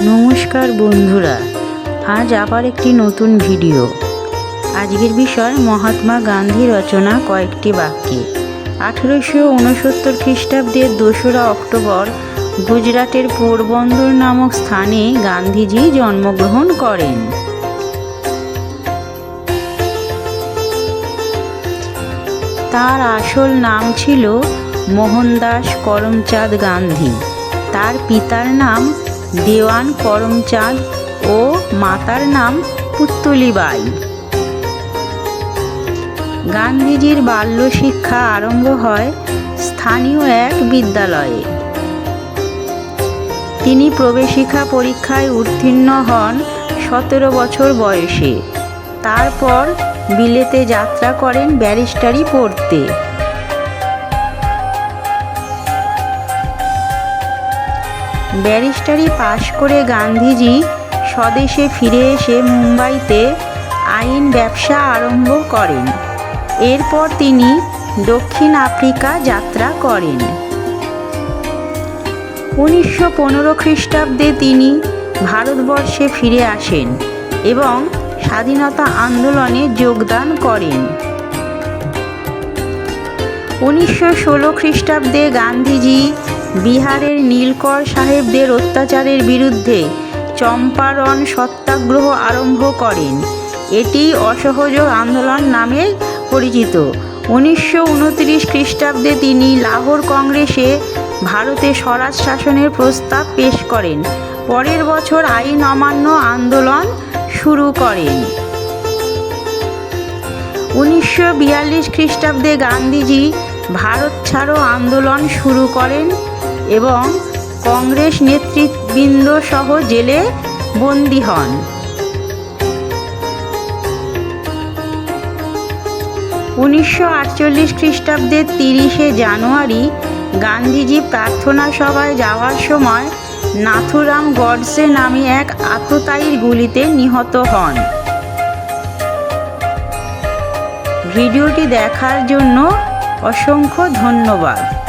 নমস্কার বন্ধুরা, আজ আবার একটি নতুন ভিডিও। আজকের বিষয় মহাত্মা গান্ধী রচনা কয়েকটি বাক্যে। আঠেরোশো উনসত্তর খ্রিস্টাব্দের দোসরা অক্টোবর গুজরাটের পোরবন্দর নামক স্থানে গান্ধীজি জন্মগ্রহণ করেন। তার আসল নাম ছিল মোহনদাস করমচাঁদ গান্ধী। তার পিতার নাম দেওয়ান করমচাঁদ ও মাতার নাম পুত্তলিবাই। গান্ধীজির বাল্য শিক্ষা আরম্ভ হয় স্থানীয় এক বিদ্যালয়ে। তিনি প্রবেশিকা পরীক্ষায় উত্তীর্ণ হন সতেরো বছর বয়সে। তারপর বিলেতে যাত্রা করেন ব্যারিস্টারি পড়তে। ব্যারিস্টারি পাশ করে গান্ধীজি স্বদেশে ফিরে এসে মুম্বাইতে আইন ব্যবসা আরম্ভ করেন। এরপর তিনি দক্ষিণ আফ্রিকা যাত্রা করেন। উনিশশো পনেরো খ্রিস্টাব্দে তিনি ভারতবর্ষে ফিরে আসেন এবং স্বাধীনতা আন্দোলনে যোগদান করেন। উনিশশো ষোলো খ্রিস্টাব্দে গান্ধীজি বিহারের নীলকর সাহেবদের অত্যাচারের বিরুদ্ধে চম্পারণ সত্যাগ্রহ আরম্ভ করেন। এটি অসহযোগ আন্দোলন নামে পরিচিত। উনিশশো উনত্রিশ খ্রিস্টাব্দে তিনি লাহোর কংগ্রেসে ভারতে স্বরাজ শাসনের প্রস্তাব পেশ করেন। পরের বছর আইন অমান্য আন্দোলন শুরু করেন। উনিশশো বিয়াল্লিশ খ্রিস্টাব্দে গান্ধীজি ভারত ছাড়ো আন্দোলন শুরু করেন এবং কংগ্রেস নেতৃবৃন্দ সহ জেলে বন্দী হন। উনিশশো আটচল্লিশ খ্রিস্টাব্দের তিরিশে জানুয়ারি গান্ধীজি প্রার্থনা সভায় যাওয়ার সময় নাথুরাম গডসে নামে এক আততায়ীর গুলিতে নিহত হন। ভিডিওটি দেখার জন্য অসংখ্য ধন্যবাদ।